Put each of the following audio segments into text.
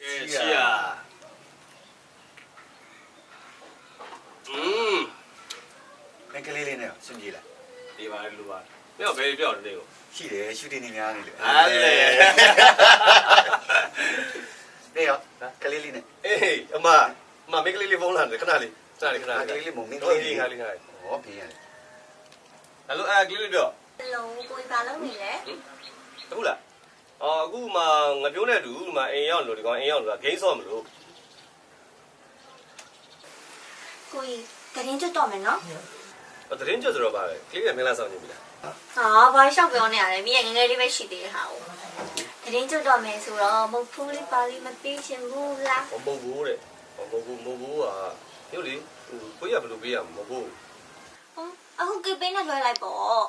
ကဲချီယာอืมမင်းကလေးလေးနဲ့စွန့်ကြည့်လိုက်ဒီပါလူပါမင်းကဘယ်ပြောတယ်ကိုရှိတယ်ရှူတင်နေများနေလေအားလေနေရောကလေးလေးနဲ့အေးအမအမမိတ်ကလေးလေးဖုန်းလာတယ်ခဏလေးခဏလေးခဏကလေးလေးလေးမုံမင်းကဟုတ်လေးပြီလေးခါလေးခါလေးဟောဖေးရတယ်ဟယ်လိုအဲကလေးလေးပြောလုံးကိုဘာလုံးနေလဲအခုလား အော်အခုမှငပြိုးနဲ့တူဒီမှာအိမ်ရောက်လို့ဒီကောင်အိမ်ရောက်လို့ဂိမ်းဆော့မလို့ကိုကြီးကရင်ကျွတ်တော့မယ်နော်တရင်ကျွတ်ဆိုတော့ပါပဲကလေးကမင်းလာဆောင်နေပြီလားဟာဘာလျှောက်ပြောနေရတယ်မိရဲ့ငယ်ငယ်လေးပဲရှိသေးတယ်ဟာကိုကရင်ကျွတ်တော့မယ်ဆိုတော့မုတ်ဖူးလေးပါလေးမပေးချင်ဘူးလားမဟုတ်ဘူးတဲ့မဟုတ်ဘူးမဟုတ်ဘူးอ่ะမြို့လေဟိုကိုရဘယ်လိုပေးရမမဟုတ်ဘူးဟုတ်အခုကေပေးနဲ့လွှဲလိုက်ပေါ့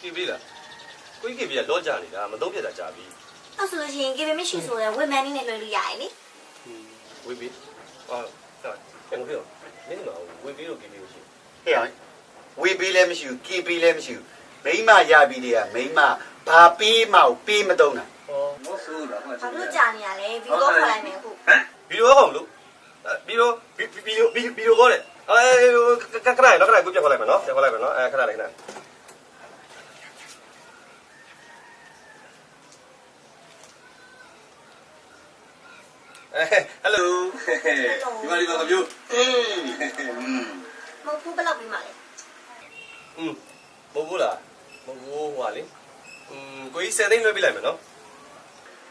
ကြည့်ပြီလား ကိုကြီးကပြလော့ကြနေတာမတော့ပြတာကြာပြီအဲ့ဆိုလို့ရှိရင်ကေပေးမရှိဆိုရင်ဝက်မန်နီနဲ့လွှဲလို့ရတယ်လေဝေးပြီဟာဆက်အဲ့လိုပြောမင်းကဝေးပြီလို့ကြည့်ပြီးရှိဟေးရောဝေးပေးလဲမရှိဘူးကီပေးလဲမရှိဘူးမိမရပြီးတည်းကမိမဘာပေးမှပေးမတော့တာဟောမဟုတ်ဘူးလားဘာလို့ကြာနေရလဲဗီဒီယိုခေါ်လိုက်မယ်အခုဗီဒီယိုကောင်လို့ဗီဒီယိုဗီဒီယိုဗီဒီယိုကောတဲ့အဲခဏနော်ခဏကိုပြခေါ်လိုက်မယ်နော်ပြခေါ်လိုက်မယ်နော်အဲခဏလေးခဏ ဟယ်လို ဒီမှာဒီမှာကပြောอืม မုတ်ဖူးဘယ်လောက်ပြီးမှလဲ อืมမဟုတ်ဘူးလားမဟုတ်ဘူးဟွာလေอืมကိုကြီး7သိန်းလွှဲပြလိုက်မယ်နော်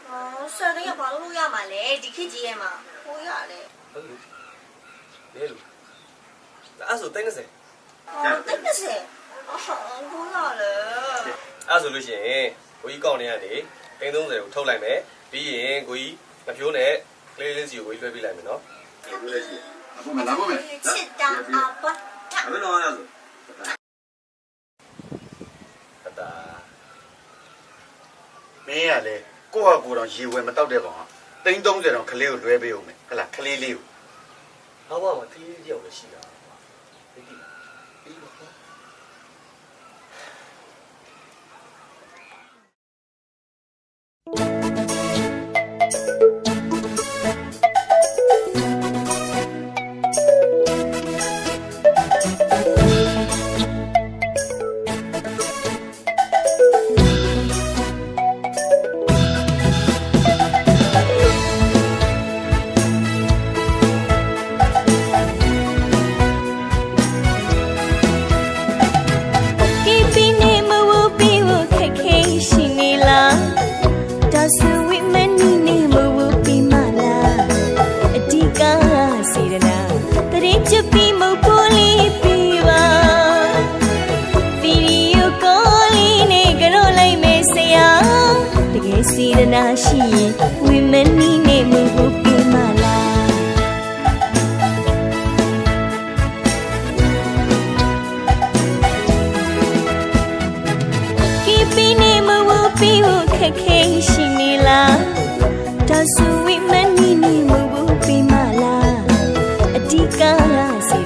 အော်ဆယ်လေးကဘာလို့လို့ရမှာလဲဒီခေတ်ကြီးရဲ့မှာဟိုရတယ် ဟုတ်လူလေလူအဲ့ဆိုတိုင်း30 အော်တက်တက်စေအော်ဘိုးရတယ် အဲ့ဆိုလို့ရှိရင်ကိုကြီးကောက်နေရနေတိုင်း30ကိုထုတ်လိုက်မယ်ပြီးရင်ကိုကြီးမဖြိုးနဲ့ ကလေးလေးစီကိုကိုကြီးလွှဲပြလိုက်မယ်နော်ပြောလဲရှိအခုမလာဘူးမယ်ချစ်တာအပါဘယ်လိုလဲဆိုတတာမင်းကလေကိုယ့်ဟာကိုယ်တော့ရေဝယ်မတောက်တဲ့ကောင်ကတိန်း30တော့ကလေးကိုလွဲပေးအောင်မယ်ဟလာကလေးလေးကိုဟောပါမကလေးလေးတယောက်လည်းရှိတာသိပြီလားပြီးပါ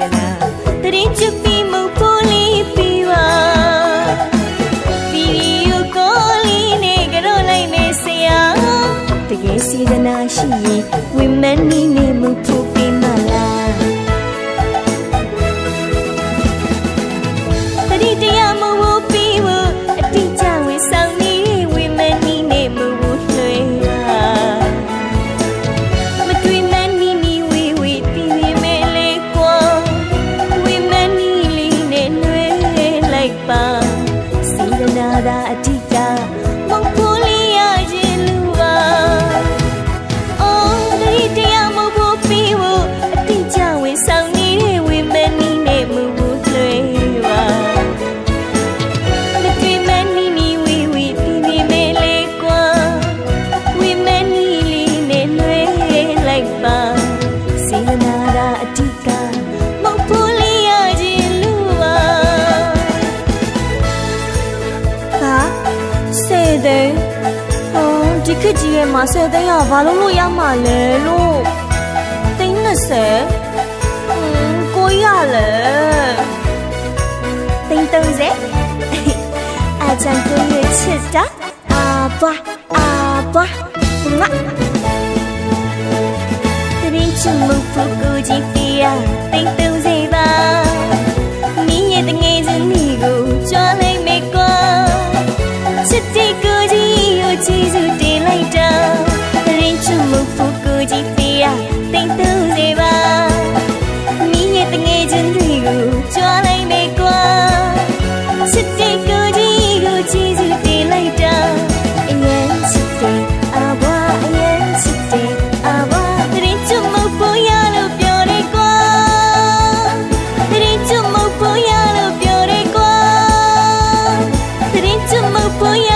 ရနာတရင်ချပြီး တွေ့ကြီးရဲ့မှာ10သိန်းကဘာလို့လို့ရမှာလဲလို့သိန်း30ဟင်းကိုရလဲသိန်း30အချန်ကိုရချစ်တာအာဘွားအာဘွားငါတင်းချင်မှုဖူကူကြီးပြသိန်း for.